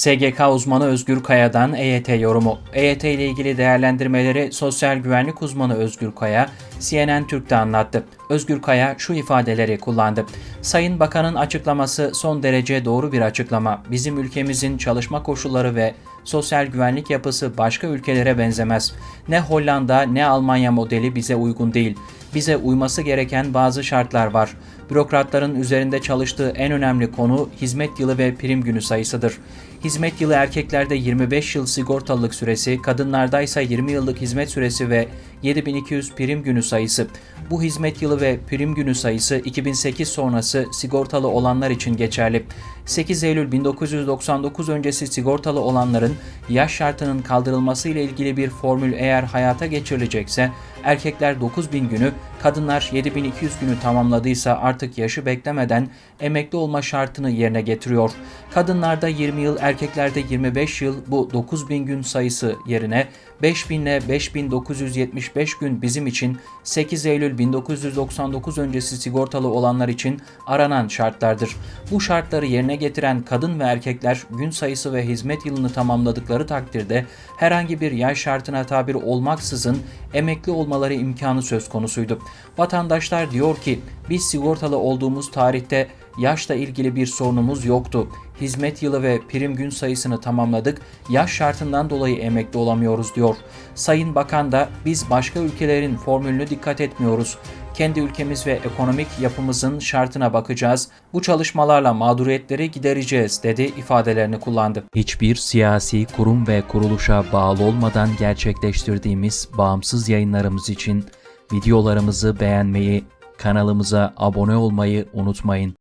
SGK uzmanı Özgür Kaya'dan EYT yorumu. EYT ile ilgili değerlendirmeleri sosyal güvenlik uzmanı Özgür Kaya, CNN Türk'te anlattı. Özgür Kaya şu ifadeleri kullandı. Sayın Bakan'ın açıklaması son derece doğru bir açıklama. Bizim ülkemizin çalışma koşulları ve sosyal güvenlik yapısı başka ülkelere benzemez. Ne Hollanda ne Almanya modeli bize uygun değil. Bize uyması gereken bazı şartlar var. Bürokratların üzerinde çalıştığı en önemli konu hizmet yılı ve prim günü sayısıdır. Hizmet yılı erkeklerde 25 yıl sigortalılık süresi, kadınlarda ise 20 yıllık hizmet süresi ve 7200 prim günü sayısı. Bu hizmet yılı ve prim günü sayısı 2008 sonrası sigortalı olanlar için geçerli. 8 Eylül 1999 öncesi sigortalı olanların yaş şartının kaldırılması ile ilgili bir formül eğer hayata geçirilecekse erkekler 9000 günü, kadınlar 7200 günü tamamladıysa artık yaşı beklemeden emekli olma şartını yerine getiriyor. Kadınlarda 20 yıl, erkeklerde 25 yıl bu 9000 gün sayısı yerine 5000 ile 5975 gün bizim için 8 Eylül 1999 öncesi sigortalı olanlar için aranan şartlardır. Bu şartları yerine getiren kadın ve erkekler gün sayısı ve hizmet yılını tamamladıkları takdirde herhangi bir yaş şartına tabir olmaksızın emekli olmaları imkanı söz konusuydu. Vatandaşlar diyor ki biz sigortalı olduğumuz tarihte yaşla ilgili bir sorunumuz yoktu. Hizmet yılı ve prim gün sayısını tamamladık. Yaş şartından dolayı emekli olamıyoruz diyor. Sayın Bakan da biz başka ülkelerin formülünü dikkat etmiyoruz. Kendi ülkemiz ve ekonomik yapımızın şartına bakacağız. Bu çalışmalarla mağduriyetleri gidereceğiz dedi ifadelerini kullandı. Hiçbir siyasi kurum ve kuruluşa bağlı olmadan gerçekleştirdiğimiz bağımsız yayınlarımız için videolarımızı beğenmeyi, kanalımıza abone olmayı unutmayın.